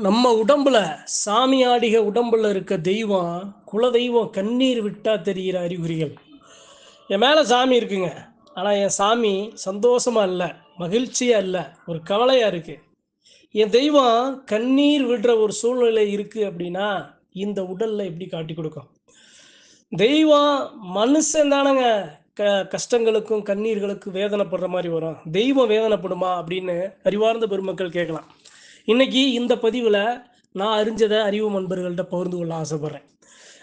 நம்ம உடம்புல சாமியாடிக உடம்புல இருக்க தெய்வம் குல தெய்வம் கண்ணீர் விட்டா தெரிகிற அறிகுறிகள். என் மேலே சாமி இருக்குங்க. ஆனால் என் சாமி சந்தோஷமா இல்லை மகிழ்ச்சியா இல்லை ஒரு கவலையா இருக்கு. என் தெய்வம் கண்ணீர் விடுற ஒரு சூழ்நிலை இருக்கு அப்படின்னா இந்த உடல்ல எப்படி காட்டி கொடுக்கும்? தெய்வம் மனுஷன் தானங்க க கஷ்டங்களுக்கும் கண்ணீர்களுக்கும் வேதனைப்படுற மாதிரி வரும். தெய்வம் வேதனைப்படுமா அப்படின்னு அறிவார்ந்த பெருமக்கள் கேட்கலாம். இன்னைக்கு இந்த பதிவில் நான் அறிஞ்சதை அறிவு நண்பர்கள்ட்ட பகிர்ந்து கொள்ள ஆசைப்படுறேன்.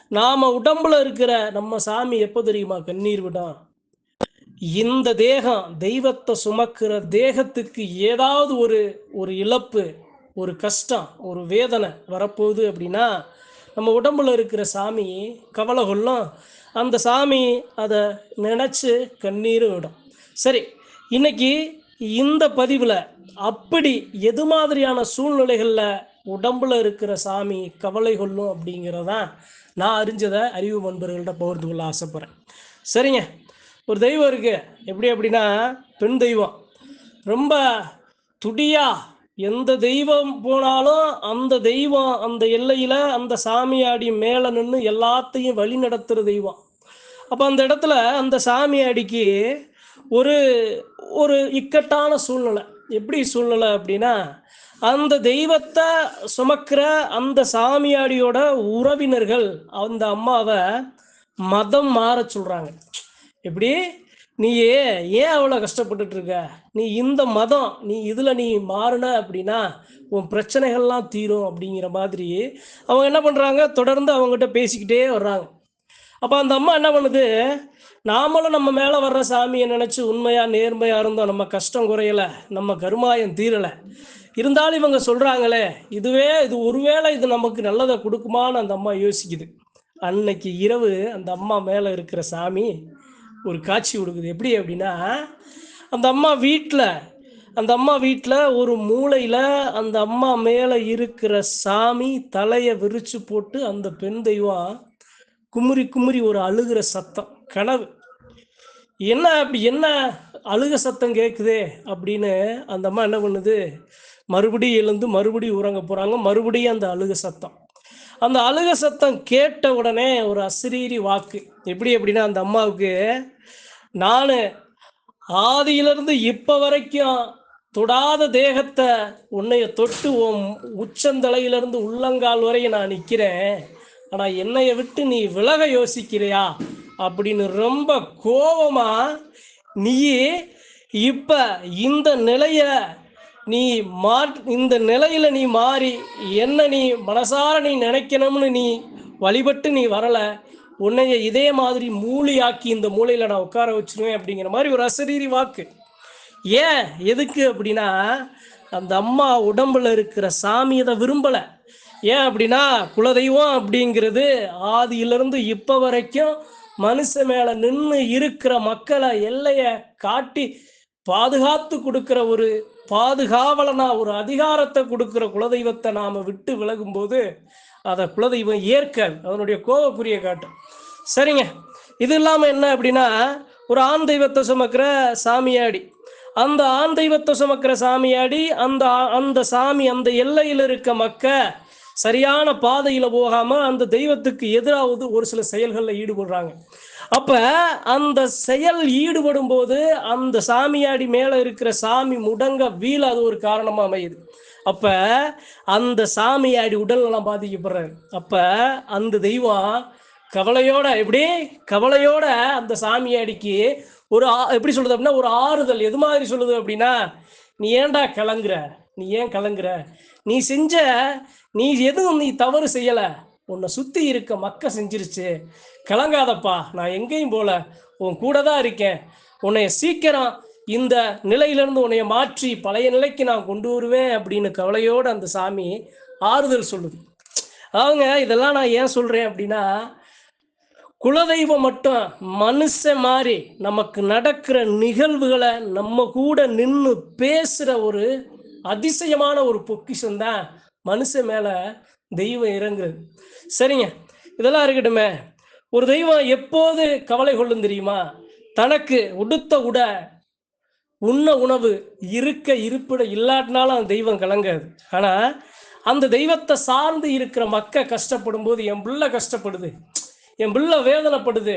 நாம் உடம்புல இருக்கிற நம்ம சாமி எப்போ தெரியுமா? கண்ணீர் விடும் இந்த தேகம் தெய்வத்தை சுமக்கிற தேகத்துக்கு ஏதாவது ஒரு ஒரு இழப்பு ஒரு கஷ்டம் ஒரு வேதனை வரப்போகுது அப்படின்னா நம்ம உடம்புல இருக்கிற சாமி கவலை கொள்ளும். அந்த சாமி அதை நினச்சி கண்ணீர் விடும். சரி இன்னைக்கு இந்த பதிவில் அப்படி எது மாதிரியான சூழ்நிலைகளில் உடம்புல இருக்கிற சாமி கவலை கொள்ளும் அப்படிங்கிறதான் நான் அறிஞ்சதை அறிவு நண்பர்கள்ட்ட பகிர்ந்து கொள்ள ஆசைப்பட்றேன். சரிங்க. ஒரு தெய்வம் இருக்கு. எப்படி அப்படின்னா பெண் தெய்வம். ரொம்ப துடியா எந்த தெய்வம் போனாலும் அந்த தெய்வம் அந்த எல்லையில அந்த சாமியாடி மேலே நின்று எல்லாத்தையும் வழி நடத்துகிற தெய்வம். அப்போ அந்த இடத்துல அந்த சாமியாடிக்கு ஒரு ஒரு இக்கட்டான சூழ்நிலை. எப்படி சூழ்நிலை அப்படின்னா அந்த தெய்வத்தை சுமக்கிற அந்த சாமியாடியோட உறவினர்கள் அந்த அம்மாவை மதம் மாற சொல்றாங்க. எப்படி? நீ ஏன் ஏன் அவ்வளோ கஷ்டப்பட்டுட்டு இருக்க? நீ இந்த மதம் நீ இதில் நீ மாறின அப்படின்னா உன் பிரச்சனைகள்லாம் தீரும் அப்படிங்கிற மாதிரி அவங்க என்ன பண்ணுறாங்க தொடர்ந்து அவங்ககிட்ட பேசிக்கிட்டே வர்றாங்க. அப்போ அந்த அம்மா என்ன பண்ணுது? நாமளும் நம்ம மேலே வர்ற சாமியை நினச்சி உண்மையாக நேர்மையாக இருந்தோம். நம்ம கஷ்டம் குறையலை. நம்ம கருமாயம் தீரலை. இருந்தாலும் இவங்க சொல்கிறாங்களே இதுவே இது ஒருவேளை இது நமக்கு நல்லதை கொடுக்குமான்னு அந்த அம்மா யோசிக்குது. அன்னைக்கு இரவு அந்த அம்மா மேலே இருக்கிற சாமி ஒரு காட்சி கொடுக்குது. எப்படி அப்படின்னா அந்த அம்மா வீட்டில் அந்த அம்மா வீட்டில் ஒரு மூளையில் அந்த அம்மா மேலே இருக்கிற சாமி தலையை விரிச்சு போட்டு அந்த பெண் தெய்வம் குமுறி குமுறி ஒரு அழுகிற சத்தம் கனவு. என்ன அப்படி என்ன அழுக சத்தம் கேட்குதே அப்படின்னு அந்த அம்மா என்ன பண்ணுது? மறுபடியும் எழுந்து மறுபடியும் உறங்க போகிறாங்க மறுபடியும் அந்த அழுக சத்தம். அந்த அழுக சத்தம் கேட்ட உடனே ஒரு அசிரீரி வாக்கு. எப்படி அப்படின்னா அந்த அம்மாவுக்கு நான் ஆதியிலிருந்து இப்போ வரைக்கும் தொடாத தேகத்தை உன்னைய தொட்டு உன் உச்சந்தலையிலிருந்து உள்ளங்கால் வரையும் நான் நிற்கிறேன் ஆனால் என்னைய விட்டு நீ விலக யோசிக்கிறியா? அப்படின்னு ரொம்ப கோபமா நீ இப்ப இந்த நிலைய நீ மா இந்த நிலையில நீ மாறி என்ன நீ மனசார நீ நினைக்கணும்னு நீ வழிபட்டு நீ வரல உன்னைய இதே மாதிரி மூளையாக்கி இந்த மூளையில நான் உட்கார வச்சிருவேன் அப்படிங்கிற மாதிரி ஒரு அசரீரி வாக்கு. ஏன்? எதுக்கு அப்படின்னா அந்த அம்மா உடம்புல இருக்கிற சாமி இதை விரும்பலை. ஏன் அப்படின்னா குலதெய்வம் அப்படிங்கிறது ஆதியிலிருந்து இப்போ வரைக்கும் மனுஷ மேலே நின்று இருக்கிற மக்களை எல்லையை காட்டி பாதுகாத்து கொடுக்கிற ஒரு பாதுகாவலனா ஒரு அதிகாரத்தை கொடுக்கிற குலதெய்வத்தை நாம் விட்டு விலகும்போது அதை குலதெய்வம் ஏற்க அதனுடைய கோவக்குரிய காட்டும். சரிங்க. இது இல்லாமல் என்ன அப்படின்னா ஒரு ஆண் தெய்வத்தை சுமக்கிற சாமியாடி அந்த ஆண் தெய்வத்தை சுமக்கிற சாமியாடி அந்த அந்த சாமி அந்த எல்லையில் இருக்க மக்க சரியான பாதையில போகாம அந்த தெய்வத்துக்கு எதிராவது ஒரு சில செயல்களில் ஈடுபடுறாங்க. அப்ப அந்த செயல் ஈடுபடும் போது அந்த சாமியாடி மேல இருக்கிற சாமி முடங்க வீழ அது ஒரு காரணமா அமையுது. அப்ப அந்த சாமியாடி உடல்நலம் பாதிக்கப்படுறாரு. அப்ப அந்த தெய்வம் கவலையோட எப்படி? கவலையோட அந்த சாமியாடிக்கு ஒரு எப்படி சொல்றது அப்படின்னா ஒரு ஆறுதல். எது மாதிரி சொல்லுது அப்படின்னா நீ ஏன்டா கலங்குற நீ ஏன் கலங்குற நீ செஞ்ச நீ எதுவும் நீ தவறு செய்யலை. உன்னை சுற்றி இருக்க மக்க செஞ்சிருச்சு. கலங்காதப்பா நான் எங்கேயும் போல. உன் கூட தான் இருக்கேன். உன்னைய சீக்கிரம் இந்த நிலையிலிருந்து உன்னைய மாற்றி பழைய நிலைக்கு நான் கொண்டு வருவேன் அப்படின்னு கவலையோடு அந்த சாமி ஆறுதல் சொல்லுது. அவங்க இதெல்லாம் நான் ஏன் சொல்கிறேன் அப்படின்னா குலதெய்வம் மட்டும் மனுஷன் மாதிரி நமக்கு நடக்கிற நிகழ்வுகளை நம்ம கூட நின்று பேசுகிற ஒரு அதிசயமான ஒரு பொக்கிஷம் தான் மனுஷன் மேலே தெய்வம் இறங்குறது. சரிங்க. இதெல்லாம் இருக்கட்டுமே. ஒரு தெய்வம் எப்போது கவலை கொள்ளும் தெரியுமா? தனக்கு உடுத்த உட உண்ண உணவு இருக்க இருப்பிட இல்லாட்டினாலும் அந்த தெய்வம் கலங்காது. ஆனால் அந்த தெய்வத்தை சார்ந்து இருக்கிற மக்க கஷ்டப்படும் போது என் பிள்ளை கஷ்டப்படுது. என் பிள்ளை வேதனைப்படுது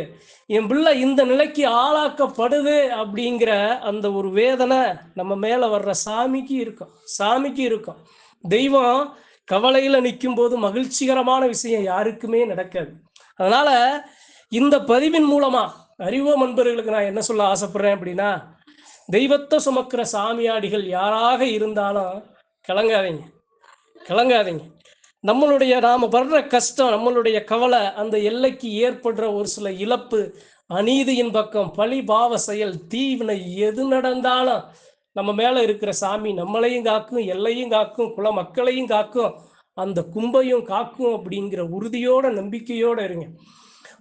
என் பிள்ளை இந்த நிலைக்கு ஆளாக்கப்படுது அப்படிங்கிற அந்த ஒரு வேதனை நம்ம மேலே வர்ற சாமிக்கு இருக்கும் சாமிக்கு இருக்கும். தெய்வம் கவலையில் நிற்கும் போது மகிழ்ச்சிகரமான விஷயம் யாருக்குமே நடக்காது. அதனால இந்த பதிவின் மூலமா அறிவோம் அன்பர்களுக்கு நான் என்ன சொல்ல ஆசைப்படுறேன் அப்படின்னா தெய்வத்தை சுமக்கிற சாமியாடிகள் யாராக இருந்தாலும் கிளங்காதீங்க கிளங்காதீங்க நம்மளுடைய நாம் படுற கஷ்டம் நம்மளுடைய கவலை அந்த எல்லைக்கு ஏற்படுற ஒரு சில இழப்பு அநீதியின் பக்கம் பழி பாவ செயல் தீவினை எது நடந்தாலும் நம்ம மேல இருக்கிற சாமி நம்மளையும் காக்கும் எல்லையும் காக்கும் குல மக்களையும் காக்கும் அந்த கும்பையும் காக்கும் அப்படிங்கிற உறுதியோட நம்பிக்கையோட இருங்க.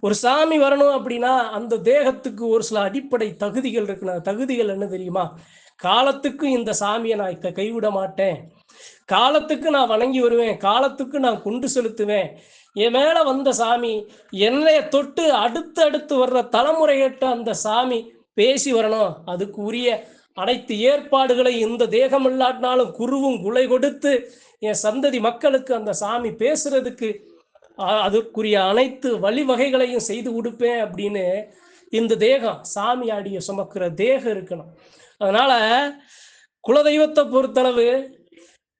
ஒரு சாமி வரணும் அப்படின்னா அந்த தேகத்துக்கு ஒரு சில அடிப்படை தகுதிகள் இருக்குன்னா தகுதிகள் என்ன தெரியுமா? காலத்துக்கு இந்த சாமியை நான் இப்போ கைவிட மாட்டேன். காலத்துக்கு நான் வணங்கி வருவேன் காலத்துக்கு நான் குண்டு செலுத்துவேன். என் மேல வந்த சாமி என்னைய தொட்டு அடுத்து அடுத்து வர்ற தலைமுறையிட்ட அந்த சாமி பேசி வரணும். அதுக்கு உரிய அனைத்து ஏற்பாடுகளை இந்த தேகம் இல்லாட்டினாலும் குருவும் குலை கொடுத்து என் சந்ததி மக்களுக்கு அந்த சாமி பேசுறதுக்கு அதற்குரிய அனைத்து வழிவகைகளையும் செய்து கொடுப்பேன் அப்படின்னு இந்த தேகம் சாமி ஆடிய சுமக்கிற தேகம் இருக்கணும். அதனால குலதெய்வத்தை பொறுத்தளவு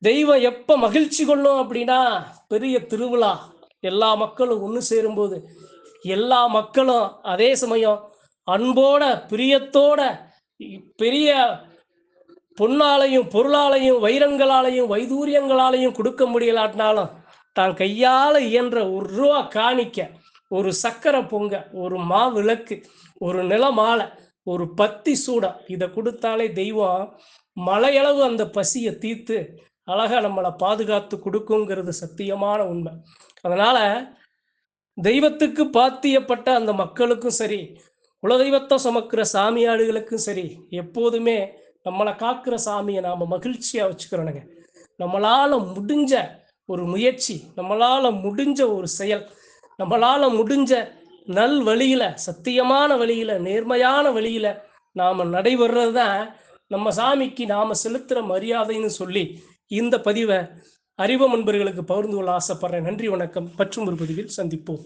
தெய்வம் எப்ப மகிழ்ச்சி கொள்ளும் அப்படின்னா பெரிய திருவிழா. எல்லா மக்களும் ஒன்று சேரும்போது எல்லா மக்களும் அதே சமயம் அன்போட பிரியத்தோட பெரிய பொன்னாலையும் பொருளாலையும் வைரங்களாலையும் வைதூரியங்களாலையும் கொடுக்க முடியலாட்டினாலும் தான் கையால் இயன்ற ஒரு ரூபா காணிக்க ஒரு சக்கரை பொங்க ஒரு மா விளக்கு ஒரு நில மாலை ஒரு பத்தி சூடம் இதை கொடுத்தாலே தெய்வம் மலையளவு அந்த பசியை தீர்த்து அழகாக நம்மளை பாதுகாத்து கொடுக்குங்கிறது சத்தியமான உண்மை. அதனால் தெய்வத்துக்கு பாத்தியப்பட்ட அந்த மக்களுக்கும் சரி குலதெய்வத்தை சுமக்கிற சாமியாடுகளுக்கும் சரி எப்போதுமே நம்மளை காக்கிற சாமியை நாம் மகிழ்ச்சியாக வச்சுக்கிறோனுங்க நம்மளால் முடிஞ்ச ஒரு முயற்சி நம்மளால் முடிஞ்ச ஒரு செயல் நம்மளால முடிஞ்ச நல் வழியில் சத்தியமான வழியில் நேர்மையான வழியில் நாம் நடைபெறது தான் நம்ம சாமிக்கு நாம் செலுத்துகிற மரியாதைன்னு சொல்லி இந்த பதிவை அறிவம் நண்பர்களுக்கு பகிர்ந்து கொள்ள ஆசைப்படுறேன். நன்றி வணக்கம். மற்றும் ஒரு பதிவில் சந்திப்போம்.